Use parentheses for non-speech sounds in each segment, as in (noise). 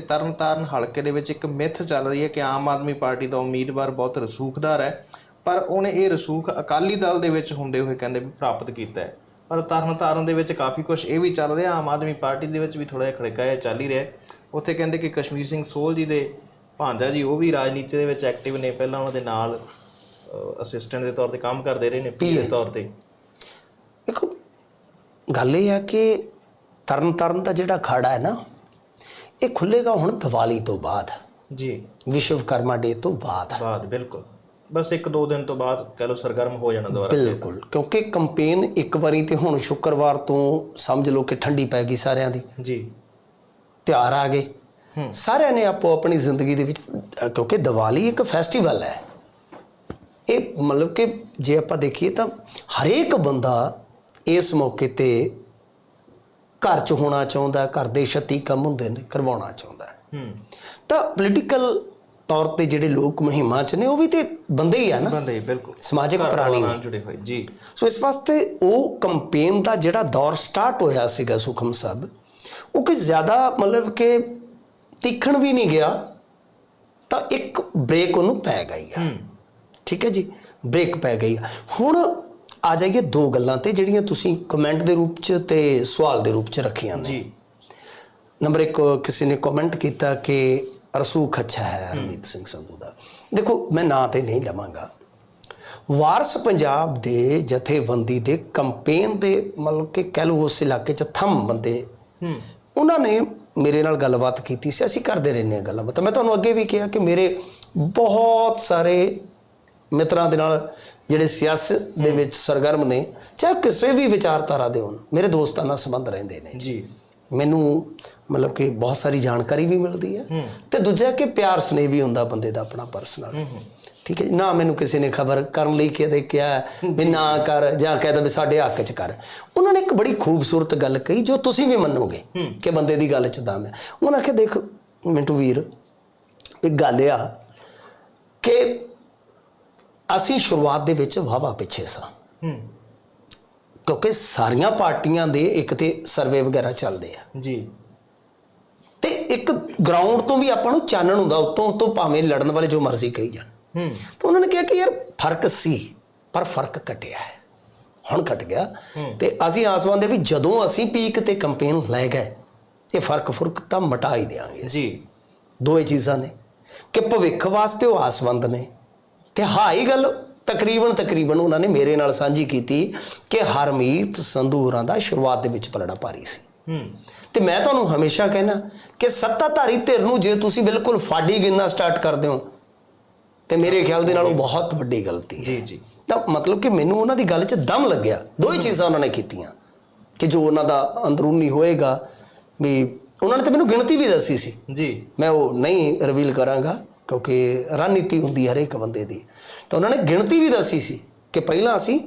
ਤਰਨਤਾਰਨ ਹਲਕੇ ਦੇ ਵਿੱਚ ਇੱਕ ਮਿੱਥ ਚੱਲ ਰਹੀ ਹੈ ਕਿ ਆਮ ਆਦਮੀ ਪਾਰਟੀ ਦਾ ਉਮੀਦਵਾਰ ਬਹੁਤ ਰਸੂਖਦਾਰ ਹੈ, ਪਰ ਉਹਨੇ ਇਹ ਰਸੂਖ ਅਕਾਲੀ ਦਲ ਦੇ ਵਿੱਚ ਹੁੰਦੇ ਹੋਏ ਕਹਿੰਦੇ ਵੀ ਪ੍ਰਾਪਤ ਕੀਤਾ ਹੈ। ਪਰ ਤਰਨਤਾਰਨ ਦੇ ਵਿੱਚ ਕਾਫੀ ਕੁਝ ਇਹ ਵੀ ਚੱਲ ਰਿਹਾ, ਆਮ ਆਦਮੀ ਪਾਰਟੀ ਦੇ ਵਿੱਚ ਵੀ ਥੋੜਾ ਜਿਹਾ ਖੜਕਾ ਜਿਹਾ ਚੱਲ ਹੀ ਰਿਹਾ ਉੱਥੇ ਕਹਿੰਦੇ ਕਿ ਕਸ਼ਮੀਰ ਸਿੰਘ ਸੋਲ ਜੀ ਦੇ ਭਾਂਜਾ ਜੀ, ਉਹ ਵੀ ਰਾਜਨੀਤੀ ਦੇ ਵਿੱਚ ਐਕਟਿਵ ਨੇ, ਪਹਿਲਾਂ ਉਹਨਾਂ ਦੇ ਨਾਲ ਅਸਿਸਟੈਂਟ ਦੇ ਤੌਰ ਤੇ ਕੰਮ ਕਰਦੇ ਰਹੇ ਨੇ ਪੀ ਦੇ ਤੌਰ ਤੇ। ਦੇਖੋ, ਗੱਲ ਇਹ ਹੈ ਕਿ ਤਰਨ ਤਰਨ ਦਾ ਜਿਹੜਾ ਖੜਾ ਹੈ ਨਾ ਇਹ ਖੁੱਲੇਗਾ ਹੁਣ ਦੀਵਾਲੀ ਤੋਂ ਬਾਅਦ। ਜੀ। ਵਿਸ਼ਵਕਰਮਾ ਡੇ ਤੋਂ ਬਾਅਦ। ਬਾਅਦ ਬਿਲਕੁਲ। ਬਸ ਇੱਕ ਦੋ ਦਿਨ ਤੋਂ ਬਾਅਦ ਕਹ ਲਓ ਸਰਗਰਮ ਹੋ ਜਾਣਾ ਦੁਬਾਰਾ। ਬਿਲਕੁਲ ਕਿਉਂਕਿ ਕੰਪੇਨ ਇੱਕ ਵਾਰੀ ਤੇ ਹੁਣ ਸ਼ੁੱਕਰਵਾਰ ਤੋਂ ਸਮਝ ਲਓ ਕਿ ਠੰਡੀ ਪੈ ਗਈ ਸਾਰਿਆਂ ਦੀ। ਜੀ। ਤਿਉਹਾਰ ਆ ਗਏ। ਸਾਰਿਆਂ ਨੇ ਆਪੋ ਆਪਣੀ ਜ਼ਿੰਦਗੀ ਦੇ ਵਿੱਚ ਕਿਉਂਕਿ ਦੀਵਾਲੀ ਇੱਕ ਫੈਸਟੀਵਲ ਹੈ। ਇਹ ਮਤਲਬ ਕਿ ਜੇ ਆਪਾਂ ਦੇਖੀਏ ਤਾਂ ਹਰੇਕ ਬੰਦਾ ਇਸ ਮੌਕੇ ਤੇ ਘਰ 'ਚ ਹੋਣਾ ਚਾਹੁੰਦਾ ਘਰ ਦੇ ਛੱਤੀ ਕੰਮ ਹੁੰਦੇ ਨੇ ਕਰਵਾਉਣਾ ਚਾਹੁੰਦਾ ਹੈ। ਤਾਂ ਪੋਲੀਟੀਕਲ ਤੌਰ ਤੇ ਜਿਹੜੇ ਲੋਕ ਮੁਹਿੰਮਾਂ 'ਚ ਨੇ ਉਹ ਵੀ ਤੇ ਬੰਦੇ ਹੀ ਆ ਨਾ। ਬੰਦੇ ਬਿਲਕੁਲ। ਸਮਾਜਿਕ ਪ੍ਰਾਣੀ ਨਾਲ ਜੁੜੇ ਹੋਏ ਜੀ। ਸੋ ਇਸ ਵਾਸਤੇ ਉਹ ਕੰਪੇਨ ਦਾ ਜਿਹੜਾ ਦੌਰ ਸਟਾਰਟ ਹੋਇਆ ਸੀਗਾ ਸੁਖਮ ਸਾਹਿਬ ਉਹ ਕੋਈ ਜ਼ਿਆਦਾ ਮਤਲਬ ਕਿ ਤਿੱਖਣ ਵੀ ਨਹੀਂ ਗਿਆ ਤਾਂ ਇੱਕ ਬ੍ਰੇਕ ਉਹਨੂੰ ਪੈ ਗਈ ਆ। ਠੀਕ ਹੈ ਜੀ? ਬ੍ਰੇਕ ਪੈ ਗਈ ਆ। ਹੁਣ ਆ ਜਾਈਏ ਦੋ ਗੱਲਾਂ ਤੇ ਜਿਹੜੀਆਂ ਤੁਸੀਂ ਕਮੈਂਟ ਦੇ ਰੂਪ 'ਚ ਤੇ ਸਵਾਲ ਦੇ ਰੂਪ 'ਚ ਰੱਖੀਆਂ ਨੇ। ਜੀ। ਨੰਬਰ 1 ਕਿਸੇ ਨੇ ਕਮੈਂਟ ਕੀਤਾ ਕਿ ਰਸੂਖ ਅੱਛਾ ਹੈ ਹਰਮੀਤ ਸਿੰਘ ਸੰਧੂ ਦਾ। ਦੇਖੋ ਮੈਂ ਨਾਂ ਤੇ ਨਹੀਂ ਲਵਾਂਗਾ। ਵਾਰਸ ਪੰਜਾਬ ਦੇ ਜਥੇਬੰਦੀ ਦੇ ਕੰਪੇਨ ਦੇ ਮਤਲਬ ਕਿ ਕਹਿ ਲਓ ਉਸ ਇਲਾਕੇ 'ਚ ਥੰਮ ਬੰਦੇ ਹੂੰ। ਉਹਨਾਂ ਨੇ ਮੇਰੇ ਨਾਲ ਗੱਲਬਾਤ ਕੀਤੀ ਸੀ। ਅਸੀਂ ਕਰਦੇ ਰਹਿੰਦੇ ਹਾਂ ਗੱਲਬਾਤ ਮੈਂ ਤੁਹਾਨੂੰ ਅੱਗੇ ਵੀ ਕਿਹਾ ਕਿ ਮੇਰੇ ਬਹੁਤ ਸਾਰੇ ਮਿੱਤਰਾਂ ਦੇ ਨਾਲ ਜਿਹੜੇ ਸਿਆਸਤ ਦੇ ਵਿੱਚ ਸਰਗਰਮ ਨੇ ਚਾਹੇ ਕਿਸੇ ਵੀ ਵਿਚਾਰਧਾਰਾ ਦੇ ਹੋਣ ਮੇਰੇ ਦੋਸਤਾਂ ਨਾਲ ਸੰਬੰਧ ਰਹਿੰਦੇ ਨੇ। ਜੀ। ਮੈਨੂੰ ਮਤਲਬ ਕਿ ਬਹੁਤ ਸਾਰੀ ਜਾਣਕਾਰੀ ਵੀ ਮਿਲਦੀ ਹੈ ਤੇ ਦੂਜਾ ਕਿ ਪਿਆਰ ਸਨੇਹ ਵੀ ਹੁੰਦਾ ਬੰਦੇ ਦਾ ਆਪਣਾ ਪਰਸਨਲ ਠੀਕ ਹੈ ਨਾ ਮੈਨੂੰ ਕਿਸੇ ਨੇ ਖਬਰ ਕਰਨ ਲਈ ਕਿਹਾ ਕਿਹਾ ਵੀ ਨਾ ਕਰ ਜਾਂ ਕਹਿਦਾ ਵੀ ਸਾਡੇ ਹੱਕ 'ਚ ਕਰ। ਉਹਨਾਂ ਨੇ ਇੱਕ ਬੜੀ ਖੂਬਸੂਰਤ ਗੱਲ ਕਹੀ ਜੋ ਤੁਸੀਂ ਵੀ ਮੰਨੋਗੇ ਕਿ ਬੰਦੇ ਦੀ ਗੱਲ 'ਚ ਦਮ ਹੈ। ਉਹਨਾਂ ਆਖਿਆ ਦੇਖ ਮਿੰਟੂ ਵੀਰ ਇੱਕ ਗੱਲ ਆ ਕਿ ਅਸੀਂ ਸ਼ੁਰੂਆਤ ਦੇ ਵਿੱਚ ਵਾਵਾ ਪਿੱਛੇ ਸਾਂ। ਹੂੰ। ਕਿਉਂਕਿ ਸਾਰੀਆਂ ਪਾਰਟੀਆਂ ਦੇ ਇੱਕ ਤੇ ਸਰਵੇ ਵਗੈਰਾ ਚੱਲਦੇ ਆ। ਜੀ। ਤੇ ਇੱਕ ਗਰਾਊਂਡ ਤੋਂ ਵੀ ਆਪਾਂ ਨੂੰ ਚਾਨਣ ਹੁੰਦਾ ਉਤੋਂ ਉਤੋਂ ਭਾਵੇਂ ਲੜਨ ਵਾਲੇ ਜੋ ਮਰਜ਼ੀ ਕਹੀ ਜਾਣ। ਹੂੰ। ਤਾਂ ਉਹਨਾਂ ਨੇ ਕਿਹਾ ਕਿ ਯਾਰ ਫ਼ਰਕ ਸੀ ਪਰ ਫ਼ਰਕ ਘਟਿਆ ਹੈ। ਹੁਣ ਘਟ ਗਿਆ। ਤੇ ਅਸੀਂ ਆਸਵਾਨ ਦੇ ਵੀ ਜਦੋਂ ਅਸੀਂ ਪੀਕ ਤੇ ਕੰਪੇਨ ਲੈ ਗਏ ਇਹ ਫ਼ਰਕ ਫੁਰਕ ਤਾਂ ਮਿਟਾ ਹੀ ਦੇਾਂਗੇ ਜੀ। ਦੋਏ ਚੀਜ਼ਾਂ ਨੇ। ਕਿ ਭਵਿੱਖ ਵਾਸਤੇ ਉਹ ਆਸਵੰਦ ਨੇ। ਤੇ ਹਾਈ ਗੱਲ ਤਕਰੀਬਨ ਤਕਰੀਬਨ ਉਹਨਾਂ ਨੇ ਮੇਰੇ ਨਾਲ ਸਾਂਝੀ ਕੀਤੀ ਕਿ ਹਰਮੀਤ ਸੰਧੂਰਾਂ ਦਾ ਸ਼ੁਰੂਆਤ ਦੇ ਵਿੱਚ ਪਲੜਾ ਭਾਰੀ ਸੀ। ਹੂੰ। ਤੇ ਮੈਂ ਤੁਹਾਨੂੰ ਹਮੇਸ਼ਾ ਕਹਿਣਾ ਕਿ ਸੱਤਾਧਾਰੀ ਧਿਰ ਨੂੰ ਜੇ ਤੁਸੀਂ ਬਿਲਕੁਲ ਫਾਡੀ ਗਿਣਨਾ ਸਟਾਰਟ ਕਰਦੇ ਹੋ ਤੇ ਮੇਰੇ ਖਿਆਲ ਦੇ ਨਾਲ ਉਹ ਬਹੁਤ ਵੱਡੀ ਗਲਤੀ ਹੈ। ਜੀ ਜੀ। ਤਾਂ ਮਤਲਬ ਕਿ ਮੈਨੂੰ ਉਹਨਾਂ ਦੀ ਗੱਲ 'ਚ ਦਮ ਲੱਗਿਆ। ਦੋ ਹੀ ਚੀਜ਼ਾਂ ਉਹਨਾਂ ਨੇ ਕੀਤੀਆਂ ਕਿ ਜੋ ਉਹਨਾਂ ਦਾ ਅੰਦਰੂਨੀ ਹੋਏਗਾ ਵੀ ਉਹਨਾਂ ਨੇ ਤਾਂ ਮੈਨੂੰ ਗਿਣਤੀ ਵੀ ਦੱਸੀ ਸੀ। ਜੀ। ਮੈਂ ਉਹ ਨਹੀਂ ਰਿਵੀਲ ਕਰਾਂਗਾ। ਕਿਉਂਕਿ ਰਣਨੀਤੀ ਹੁੰਦੀ ਹੈ ਹਰੇਕ ਬੰਦੇ ਦੀ। ਤਾਂ ਉਹਨਾਂ ਨੇ ਗਿਣਤੀ ਵੀ ਦੱਸੀ ਸੀ ਕਿ ਪਹਿਲਾਂ ਅਸੀਂ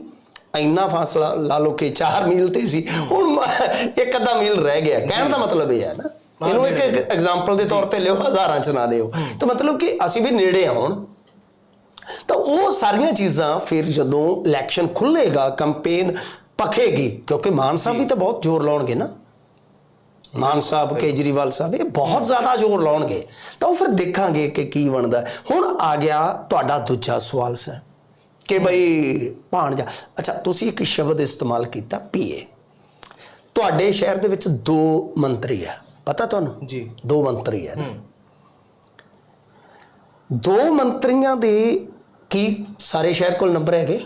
ਇੰਨਾ ਫਾਸਲਾ ਲਾ ਲਓ ਕਿ 4 ਮੀਲ ਤੇ ਸੀ ਹੁਣ ਇੱਕ ਅੱਧਾ ਮੀਲ ਰਹਿ ਗਿਆ। ਕਹਿਣ ਦਾ ਮਤਲਬ ਇਹ ਹੈ ਨਾ। ਇਹਨੂੰ ਇੱਕ ਐਗਜ਼ਾਮਪਲ ਦੇ ਤੌਰ ਤੇ ਲਿਓ ਹਜ਼ਾਰਾਂ ਚ ਨਾ ਲਿਓ। ਤਾਂ ਮਤਲਬ ਕਿ ਅਸੀਂ ਵੀ ਨੇੜੇ ਆ ਹੁਣ। ਤਾਂ ਉਹ ਸਾਰੀਆਂ ਚੀਜ਼ਾਂ ਫਿਰ ਜਦੋਂ ਇਲੈਕਸ਼ਨ ਖੁੱਲੇਗਾ ਕੰਪੇਨ ਪਖੇਗੀ ਕਿਉਂਕਿ ਮਾਨ ਸਾਹਿਬ ਵੀ ਤਾਂ ਬਹੁਤ ਜ਼ੋਰ ਲਾਉਣਗੇ ਨਾ। ਮਾਨ ਸਾਹਿਬ ਕੇਜਰੀਵਾਲ ਸਾਹਿਬ ਇਹ ਬਹੁਤ ਜ਼ਿਆਦਾ ਜ਼ੋਰ ਲਾਉਣਗੇ। ਤਾਂ ਉਹ ਫਿਰ ਦੇਖਾਂਗੇ ਕਿ ਕੀ ਬਣਦਾ। ਹੁਣ ਆ ਗਿਆ ਤੁਹਾਡਾ ਦੂਜਾ ਸਵਾਲ ਸਰ ਕਿ ਬਈ ਭਾਣਜਾ ਅੱਛਾ ਤੁਸੀਂ ਇੱਕ ਸ਼ਬਦ ਇਸਤੇਮਾਲ ਕੀਤਾ ਪੀਏ। ਤੁਹਾਡੇ ਸ਼ਹਿਰ ਦੇ ਵਿੱਚ ਦੋ ਮੰਤਰੀ ਆ। ਪਤਾ ਤੁਹਾਨੂੰ? ਜੀ। ਦੋ ਮੰਤਰੀ ਆ ਦੋ ਮੰਤਰੀਆਂ ਦੇ ਕੀ ਸਾਰੇ ਸ਼ਹਿਰ ਕੋਲ ਨੰਬਰ ਹੈਗੇ?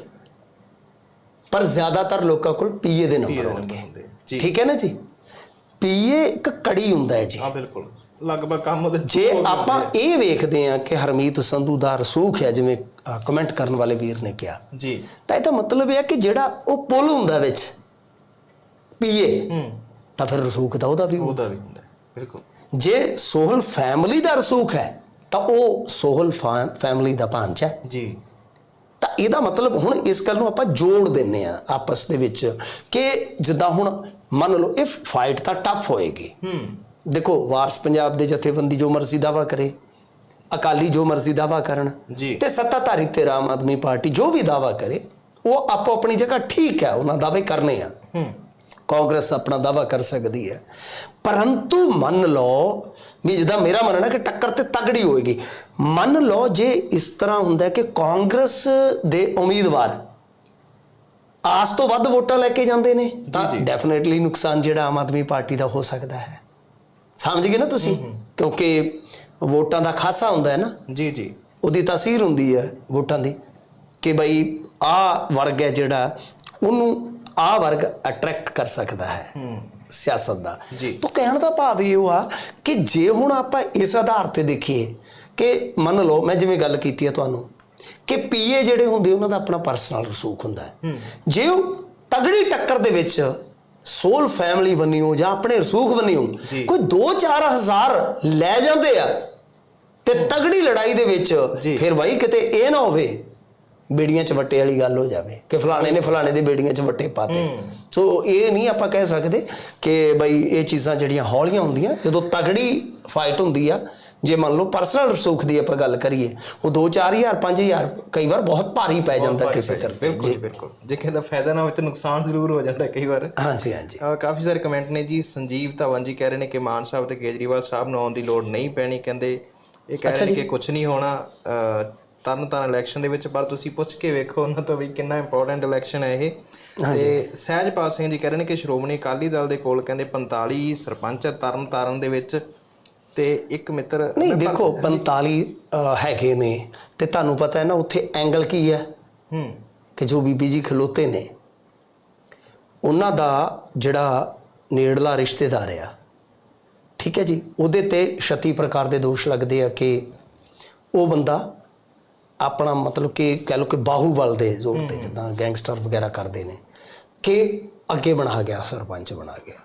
ਪਰ ਜ਼ਿਆਦਾਤਰ ਲੋਕਾਂ ਕੋਲ ਪੀਏ ਦੇ ਨੰਬਰ ਹੋਣਗੇ। ਠੀਕ ਹੈ ਨਾ ਜੀ? ਪੀਏ ਇੱਕ ਕੜੀ ਹੁੰਦਾ ਹੈ ਜੀ। ਹਾਂ ਬਿਲਕੁਲ। ਲਗਭਗ ਕੰਮ ਉਹਦੇ ਜੇ ਆਪਾਂ ਇਹ ਵੇਖਦੇ ਹਾਂ ਕਿ ਹਰਮੀਤ ਸੰਧੂ ਦਾ ਰਸੂਖ ਹੈ ਜਿਵੇਂ ਕਮੈਂਟ ਕਰਨ ਵਾਲੇ ਵੀਰ ਨੇ ਕਿਹਾ। ਜੀ। ਤਾਂ ਇਹਦਾ ਮਤਲਬ ਇਹ ਹੈ ਕਿ ਜਿਹੜਾ ਉਹ ਪੁੱਲ ਹੁੰਦਾ ਵਿੱਚ ਪੀਏ ਹੂੰ। ਤਾਂ ਫਿਰ ਰਸੂਖ ਤਾਂ ਉਹਦਾ ਵੀ। ਉਹਦਾ ਵੀ ਹੁੰਦਾ ਬਿਲਕੁਲ। ਜੇ ਸੋਹਲ ਫੈਮਿਲੀ ਦਾ ਰਸੂਖ ਹੈ ਤਾਂ ਉਹ ਸੋਹਲ ਫੈਮਿਲੀ ਦਾ ਭਾਂਚਾ ਹੈ। ਜੀ। ਤਾਂ ਇਹਦਾ ਮਤਲਬ ਹੁਣ ਇਸ ਗੱਲ ਨੂੰ ਆਪਾਂ ਜੋੜ ਦਿੰਨੇ ਆ ਆਪਸ ਦੇ ਵਿੱਚ ਕਿ ਜਿੱਦਾਂ ਹੁਣ ਮੰਨ ਲਓ ਇਹ ਫਾਈਟ ਤਾਂ ਟਫ ਹੋਏਗੀ। ਹੂੰ। ਦੇਖੋ ਵਾਰਸ ਪੰਜਾਬ ਦੇ ਜਥੇਬੰਦੀ ਜੋ ਮਰਜ਼ੀ ਦਾਵਾ ਕਰੇ ਅਕਾਲੀ ਜੋ ਮਰਜ਼ੀ ਦਾਵਾ ਕਰਨ ਜੀ। ਤੇ ਸੱਤਾਧਾਰੀ ਤੇ ਆਮ ਆਦਮੀ ਪਾਰਟੀ ਜੋ ਵੀ ਦਾਵਾ ਕਰੇ ਉਹ ਆਪੋ ਆਪਣੀ ਜਗ੍ਹਾ ਠੀਕ ਹੈ ਉਹਨਾਂ ਦਾਅਵੇ ਕਰਨੇ ਆ। ਹੂੰ। ਕਾਂਗਰਸ ਆਪਣਾ ਦਾਵਾ ਕਰ ਸਕਦੀ ਹੈ। ਪਰੰਤੂ ਮੰਨ ਲਓ ਵੀ ਜਿੱਦਾਂ ਮੇਰਾ ਮੰਨਣਾ ਕਿ ਟੱਕਰ ਤੇ ਤਗੜੀ ਹੋਏਗੀ। ਮੰਨ ਲਓ ਜੇ ਇਸ ਤਰ੍ਹਾਂ ਹੁੰਦਾ ਕਿ ਕਾਂਗਰਸ ਦੇ ਉਮੀਦਵਾਰ ਆਸ ਤੋਂ ਵੱਧ ਵੋਟਾਂ ਲੈ ਕੇ ਜਾਂਦੇ ਨੇ ਤਾਂ ਡੈਫੀਨਿਟਲੀ ਨੁਕਸਾਨ ਜਿਹੜਾ ਆਮ ਆਦਮੀ ਪਾਰਟੀ ਦਾ ਹੋ ਸਕਦਾ ਹੈ। ਸਮਝ ਗਏ ਨਾ ਤੁਸੀਂ? ਕਿਉਂਕਿ ਵੋਟਾਂ ਦਾ ਖਾਸਾ ਹੁੰਦਾ ਹੈ ਨਾ। ਜੀ ਜੀ। ਉਹਦੀ ਤਾਸੀਰ ਹੁੰਦੀ ਹੈ ਵੋਟਾਂ ਦੀ ਕਿ ਬਈ ਆ ਵਰਗ ਹੈ ਜਿਹੜਾ ਉਹਨੂੰ ਆ ਵਰਗ ਅਟਰੈਕਟ ਕਰ ਸਕਦਾ ਹੈ ਸਿਆਸਤ ਦਾ। ਤਾਂ ਕਹਿਣ ਦਾ ਭਾਵ ਇਹ ਆ ਕਿ ਜੇ ਹੁਣ ਆਪਾਂ ਇਸ ਆਧਾਰ ਤੇ ਦੇਖੀਏ ਕਿ ਮੰਨ ਲਓ ਮੈਂ ਜਿਵੇਂ ਗੱਲ ਕੀਤੀ ਹੈ ਤੁਹਾਨੂੰ ਕਿ ਪੀਏ ਜਿਹੜੇ ਹੁੰਦੇ ਉਹਨਾਂ ਦਾ ਆਪਣਾ ਪਰਸਨਲ ਰਸੂਖ ਹੁੰਦਾ ਹੈ। ਜੇ ਉਹ ਤਗੜੀ ਟੱਕਰ ਦੇ ਵਿੱਚ ਸੋਲ ਫੈਮਿਲੀ ਬਣੀਓ ਜਾਂ ਆਪਣੇ ਰਸੂਖ ਬਣੀਓ। ਕੋਈ 2-4 ਹਜ਼ਾਰ ਲੈ ਜਾਂਦੇ ਆ ਤੇ ਤਗੜੀ ਲੜਾਈ ਦੇ ਵਿੱਚ। ਫਿਰ ਬਾਈ ਕਿਤੇ ਇਹ ਨਾ ਹੋਵੇ ਬੇੜੀਆਂ ਚ ਵੱਟੇ ਵਾਲੀ ਗੱਲ ਹੋ ਜਾਵੇ ਕਿ ਫਲਾਣੇ ਨੇ ਫਲਾਣੇ ਦੇ ਬੇੜੀਆਂ ਚ ਵੱਟੇ ਪਾਤੇ। ਸੋ ਇਹ ਨਹੀਂ ਆਪਾਂ ਕਹਿ ਸਕਦੇ ਕਿ ਬਈ ਇਹ ਚੀਜ਼ਾਂ ਜਿਹੜੀਆਂ ਹੌਲੀਆਂ ਹੁੰਦੀਆਂ ਜਦੋਂ ਤਗੜੀ ਫਾਈਟ ਹੁੰਦੀ ਆ ਜੇ ਮੰਨ ਲਓ ਪਰਸਨਲ ਸੁੱਖ ਦੀ ਆਪਾਂ ਗੱਲ ਕਰੀਏ ਉਹ 2-4000 5000 ਕਈ ਵਾਰ ਬਹੁਤ ਭਾਰੀ ਪੈ ਜਾਂਦਾ ਕਿਸੇ ਤਰ੍ਹਾਂ ਬਿਲਕੁਲ ਬਿਲਕੁਲ। ਜੇ ਕਿਸੇ ਦਾ ਫਾਇਦਾ ਨਾ ਹੋਵੇ ਤਾਂ ਨੁਕਸਾਨ ਜ਼ਰੂਰ ਹੋ ਜਾਂਦਾ ਕਈ ਵਾਰ। ਹਾਂਜੀ ਹਾਂਜੀ। ਕਾਫੀ ਸਾਰੇ ਕਮੈਂਟ ਨੇ ਜੀ ਸੰਜੀਵ ਧਵਨ ਜੀ ਕਹਿ ਰਹੇ ਨੇ ਕਿ ਮਾਨ ਸਾਹਿਬ ਤੇ ਕੇਜਰੀਵਾਲ ਸਾਹਿਬ ਨੂੰ ਆਉਣ ਦੀ ਲੋੜ ਨਹੀਂ ਪੈਣੀ ਕਹਿੰਦੇ ਇਹ ਕਹਿ ਰਹੇ ਨੇ ਕਿ ਕੁਝ ਨਹੀਂ ਹੋਣਾ ਅਹ ਤਰਨ ਤਾਰਨ ਇਲੈਕਸ਼ਨ ਦੇ ਵਿੱਚ ਪਰ ਤੁਸੀਂ ਪੁੱਛ ਕੇ ਵੇਖੋ ਉਹਨਾਂ ਤੋਂ ਵੀ ਕਿੰਨਾ ਇੰਪੋਰਟੈਂਟ ਇਲੈਕਸ਼ਨ ਹੈ ਇਹ। ਤੇ ਸਹਿਜਪਾਲ ਸਿੰਘ ਜੀ ਕਹਿ ਰਹੇ ਨੇ ਕਿ ਸ਼੍ਰੋਮਣੀ ਅਕਾਲੀ ਦਲ ਦੇ ਕੋਲ ਕਹਿੰਦੇ 45 ਸਰਪੰਚ ਤਰਨ ਤਾਰਨ ਦੇ ਵਿੱਚ। ਤੇ ਇੱਕ ਮਿੱਤਰ ਨਹੀਂ ਦੇਖੋ 45 ਅਹ, ਹੈਗੇ ਨੇ ਤੇ ਤੁਹਾਨੂੰ ਪਤਾ ਹੈ ਨਾ ਉੱਥੇ ਐਂਗਲ ਕੀ ਹੈ? ਹੂੰ। ਕਿ ਜੋ ਬੀਬੀ ਜੀ ਖਲੋਤੇ ਨੇ ਉਹਨਾਂ ਦਾ ਜਿਹੜਾ ਨੇੜਲਾ ਰਿਸ਼ਤੇਦਾਰ ਆ ਠੀਕ ਹੈ ਜੀ ਉਹਦੇ ਤੇ ਛਤੀ ਪ੍ਰਕਾਰ ਦੇ ਦੋਸ਼ ਲੱਗਦੇ ਆ ਕਿ ਉਹ ਬੰਦਾ ਆਪਣਾ ਮਤਲਬ ਕਿ ਕਹਿ ਲਓ ਕਿ ਬਾਹੂਬਲ ਦੇ ਜ਼ੋਰ ਤੇ ਜਿੱਦਾਂ ਗੈਂਗਸਟਰ ਵਗੈਰਾ ਕਰਦੇ ਨੇ ਕਿ ਅੱਗੇ ਬਣਾ ਗਿਆ ਸਰਪੰਚ ਬਣਾ ਗਿਆ।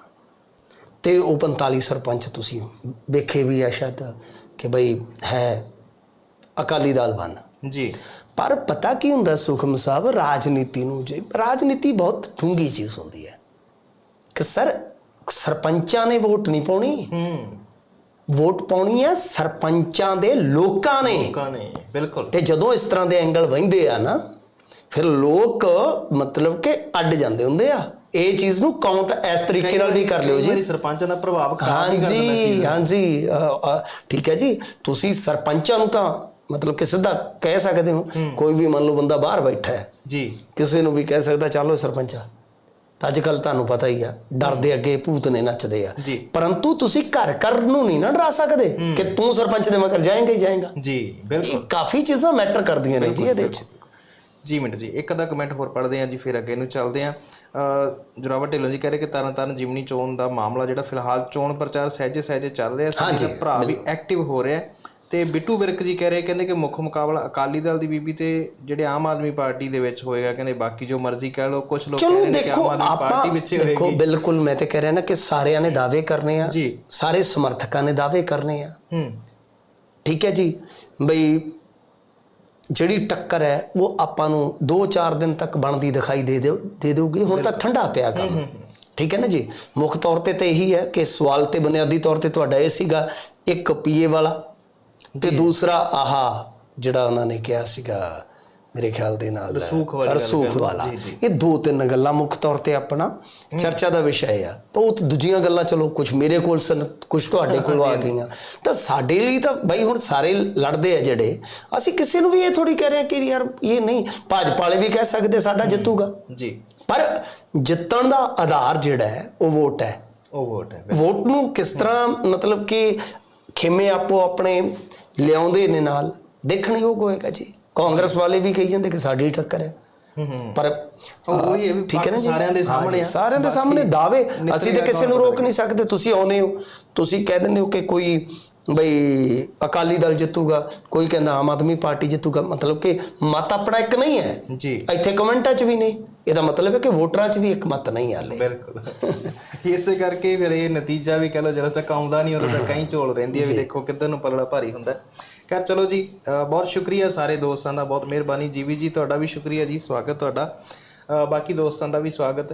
ਤੇ ਉਹ 45 ਸਰਪੰਚ ਤੁਸੀਂ ਵੇਖੇ ਵੀ ਆ ਸ਼ਾਇਦ ਕਿ ਬਈ ਹੈ ਅਕਾਲੀ ਦਲ ਬਣ ਜੀ। ਪਰ ਪਤਾ ਕੀ ਹੁੰਦਾ ਸੁਖਮ ਸਾਹਿਬ ਰਾਜਨੀਤੀ ਨੂੰ ਜੇ ਰਾਜਨੀਤੀ ਬਹੁਤ ਡੂੰਗੀ ਚੀਜ਼ ਹੁੰਦੀ ਹੈ। ਕਿ ਸਰ ਸਰਪੰਚਾਂ ਨੇ ਵੋਟ ਨਹੀਂ ਪਾਉਣੀ। ਹੂੰ। ਵੋਟ ਪਾਉਣੀ ਹੈ ਸਰਪੰਚਾਂ ਦੇ ਲੋਕਾਂ ਨੇ। ਲੋਕਾਂ ਨੇ ਬਿਲਕੁਲ। ਤੇ ਜਦੋਂ ਇਸ ਤਰ੍ਹਾਂ ਦੇ ਐਂਗਲ ਵਹਿੰਦੇ ਆ ਨਾ ਫਿਰ ਲੋਕ ਮਤਲਬ ਕਿ ਅੱਡ ਜਾਂਦੇ ਹੁੰਦੇ ਆ। ਇਹ ਚੀਜ਼ ਨੂੰ ਕਾਊਂਟ ਇਸ ਤਰੀਕੇ ਨਾਲ ਵੀ ਕਰ ਲਿਓ ਜੀ। ਵਾਰੀ ਸਰਪੰਚਾਂ ਦਾ ਪ੍ਰਭਾਵ ਖਰਾਬ ਵੀ ਕਰ ਦਿੰਦਾ ਹਾਂਜੀ ਚੀਜ਼ ਹਾਂਜੀ ਠੀਕ ਹੈ ਜੀ। ਤੁਸੀਂ ਸਰਪੰਚਾਂ ਨੂੰ ਤਾਂ ਮਤਲਬ ਕਿ ਸਿੱਧਾ ਕਹਿ ਸਕਦੇ ਹੋ ਕੋਈ ਵੀ ਮੰਨ ਲਓ ਬੰਦਾ ਬਾਹਰ ਬੈਠਾ ਹੈ। ਜੀ। ਕਿਸੇ ਨੂੰ ਵੀ ਕਹਿ ਸਕਦਾ ਚਲੋ ਸਰਪੰਚਾ ਅੱਜ ਕੱਲ ਤੁਹਾਨੂੰ ਪਤਾ ਹੀ ਆ ਡਰ ਦੇ ਅੱਗੇ ਭੂਤ ਨੇ ਨੱਚਦੇ ਆ। ਪਰੰਤੂ ਤੁਸੀਂ ਘਰ ਘਰ ਨੂੰ ਨਹੀਂ ਨਾ ਡਰਾ ਸਕਦੇ ਕਿ ਤੂੰ ਸਰਪੰਚ ਦੇ ਮਗਰ ਜਾਏਂਗਾ ਹੀ ਜਾਏਂਗਾ। ਜੀ ਬਿਲਕੁਲ। ਕਾਫੀ ਚੀਜ਼ਾਂ ਮੈਟਰ ਕਰਦੀਆਂ ਨੇ ਜੀ ਇਹਦੇ ਵਿੱਚ। ਜੀ ਮਿੰਟ ਜੀ ਇੱਕ ਅੱਧਾ ਕਮੈਂਟ ਹੋਰ ਪੜ੍ਹਦੇ ਹਾਂ ਜੀ ਫਿਰ ਅੱਗੇ ਨੂੰ ਚੱਲਦੇ ਹਾਂ। ਜੁਰਾਵਰ ਢਿੱਲੋਂ ਜੀ ਕਹਿ ਰਹੇ ਕਿ ਤਰਨ ਤਾਰਨ ਜਿਮਨੀ ਚੋਣ ਦਾ ਮਾਮਲਾ ਜਿਹੜਾ ਫਿਲਹਾਲ ਚੋਣ ਪ੍ਰਚਾਰ ਸਹਿਜੇ ਸਹਿਜੇ ਚੱਲ ਰਿਹਾ ਸਾਡੇ ਦਾ ਭਰਾ ਵੀ ਐਕਟਿਵ ਹੋ ਰਿਹਾ। ਤੇ ਬਿੱਟੂ ਵਿਰਕ ਜੀ ਕਹਿ ਰਹੇ ਕਹਿੰਦੇ ਕਿ ਮੁੱਖ ਮੁਕਾਬਲਾ ਅਕਾਲੀ ਦਲ ਦੀ ਬੀਬੀ ਤੇ ਜਿਹੜੇ ਆਮ ਆਦਮੀ ਪਾਰਟੀ ਦੇ ਵਿੱਚ ਹੋਏਗਾ ਕਹਿੰਦੇ ਬਾਕੀ ਜੋ ਮਰਜ਼ੀ ਕਹਿ ਲਓ ਕੁਝ ਲੋਕ ਕਹਿ ਚਲੋ ਰਹੇ ਨੇ ਕਿ ਆਮ ਆਦਮੀ ਪਾਰਟੀ ਵਿੱਚ ਹੀ ਦੇਖੋ ਹੋਏਗੀ ਬਿਲਕੁਲ ਮੈਂ ਤੇ ਕਹਿ ਰਿਹਾ ਨਾ ਕਿ ਸਾਰਿਆਂ ਨੇ ਦਾਅਵੇ ਕਰਨੇ ਆ। ਸਾਰੇ ਸਮਰਥਕਾਂ ਨੇ ਦਾਅਵੇ ਕਰਨੇ ਆ। ਹੂੰ। ਠੀਕ ਹੈ ਜੀ ਬਈ ਜਿਹੜੀ ਟੱਕਰ ਹੈ ਉਹ ਆਪਾਂ ਨੂੰ 2-4 ਦਿਨ ਤੱਕ ਬਣਦੀ ਦਿਖਾਈ ਦੇ ਦਿਓ ਦੇ ਦੇਊਗੀ। ਹੁਣ ਤਾਂ ਠੰਡਾ ਪਿਆ ਕੰਮ। ਠੀਕ ਹੈ ਨਾ ਜੀ? ਮੁੱਖ ਤੌਰ ਤੇ ਤਾਂ ਇਹੀ ਹੈ ਕਿ ਸਵਾਲ ਤੇ ਬੁਨਿਆਦੀ ਤੌਰ ਤੇ ਤੁਹਾਡਾ ਇਹ ਸੀਗਾ ਇੱਕ ਪੀਏ ਵਾਲਾ ਤੇ ਦੂਸਰਾ ਆਹਾ ਜਿਹੜਾ ਉਹਨਾਂ ਨੇ ਕਿਹਾ ਸੀਗਾ ਮੇਰੇ ਖਿਆਲ ਦੇ ਨਾਲ ਰਸੂਖ ਵਾਲੀ ਰਸੂਖ। ਵਾਲਾ। ਇਹ ਦੋ ਤਿੰਨ ਗੱਲਾਂ ਮੁੱਖ ਤੌਰ ਤੇ ਆਪਣਾ ਚਰਚਾ ਦਾ ਵਿਸ਼ਾ ਆ। ਤਾਂ ਉਹ ਦੂਜੀਆਂ ਗੱਲਾਂ ਚਲੋ ਕੁਝ ਮੇਰੇ ਕੋਲ ਸਨ ਕੁਝ ਤੁਹਾਡੇ ਕੋਲ ਆ (laughs) ਗਈਆਂ। ਤਾਂ ਸਾਡੇ ਲਈ ਤਾਂ ਬਈ ਹੁਣ ਸਾਰੇ ਲੜਦੇ ਆ ਜਿਹੜੇ ਅਸੀਂ ਕਿਸੇ ਨੂੰ ਵੀ ਇਹ ਥੋੜੀ ਕਹਿ ਰਹੇ ਹਾਂ ਕਿ ਯਾਰ ਇਹ ਨਹੀਂ ਭਾਜਪਾ ਵਾਲੇ ਵੀ ਕਹਿ ਸਕਦੇ ਸਾਡਾ ਜਿੱਤੂਗਾ। ਜੀ। ਪਰ ਜਿੱਤਣ ਦਾ ਆਧਾਰ ਜਿਹੜਾ ਹੈ ਉਹ ਵੋਟ ਹੈ। ਉਹ ਵੋਟ ਹੈ ਵੋਟ ਨੂੰ ਕਿਸ ਤਰ੍ਹਾਂ ਮਤਲਬ ਕਿ ਖੇਮੇ ਆਪੋ ਆਪਣੇ ਲਿਆਉਂਦੇ ਨੇ ਨਾਲ ਦੇਖਣ ਯੋਗ ਹੋਏਗਾ ਜੀ। ਕਾਂਗਰਸ ਵਾਲੇ ਵੀ ਕਹੀ ਜਾਂਦੇ ਕਿ ਸਾਡੀ ਟੱਕਰ ਹੈ। ਪਰ ਉਹ ਹੀ ਹੈ ਵੀ ਠੀਕ ਹੈ ਨਾ ਸਾਰਿਆਂ ਦੇ ਸਾਹਮਣੇ ਆ। ਸਾਰਿਆਂ ਦੇ ਸਾਹਮਣੇ ਦਾਅਵੇ। ਅਸੀਂ ਤੇ ਕਿਸੇ ਨੂੰ ਰੋਕ ਨਹੀਂ ਸਕਦੇ। ਤੁਸੀਂ ਆਉਨੇ ਹੋ ਤੁਸੀਂ ਕਹਿ ਦਿੰਦੇ ਹੋ ਕਿ ਕੋਈ ਬਈ ਅਕਾਲੀ ਦਲ ਜਿੱਤੂਗਾ ਕੋਈ ਕਹਿੰਦਾ ਆਮ ਆਦਮੀ ਪਾਰਟੀ ਜਿੱਤੂਗਾ ਮਤਲਬ ਕਿ ਮਤ ਆਪਣਾ ਇੱਕ ਨਹੀਂ ਹੈ। ਜੀ। ਇੱਥੇ ਕਮੈਂਟਾਂ 'ਚ ਵੀ ਨਹੀਂ। ਇਹਦਾ ਮਤਲਬ ਹੈ ਕਿ ਵੋਟਰਾਂ 'ਚ ਵੀ ਇੱਕ ਮਤ ਨਹੀਂ ਹਾਲੇ। ਬਿਲਕੁਲ। (laughs) ਇਸੇ ਕਰਕੇ ਫਿਰ ਇਹ ਨਤੀਜਾ ਵੀ ਕਹ ਲਓ ਜਦੋਂ ਤੱਕ ਆਉਂਦਾ ਨਹੀਂ ਉਦੋਂ ਤੱਕ ਕहीं ਝੋਲ ਰਹਿੰਦੀ ਹੈ ਵੀ ਦੇਖੋ ਕਿੱਧਰ ਨੂੰ ਪਲੜਾ ਭਾਰੀ ਹੁੰਦਾ। ਖੈਰ, ਚਲੋ ਜੀ ਬਹੁਤ ਸ਼ੁਕਰੀਆ ਸਾਰੇ ਦੋਸਤਾਂ ਦਾ, ਬਹੁਤ ਮਿਹਰਬਾਨੀ। ਜੀਵੀ ਜੀ, ਤੁਹਾਡਾ ਵੀ ਸ਼ੁਕਰੀਆ ਜੀ, ਸਵਾਗਤ ਤੁਹਾਡਾ। ਬਾਕੀ ਦੋਸਤਾਂ ਦਾ ਵੀ ਸਵਾਗਤ।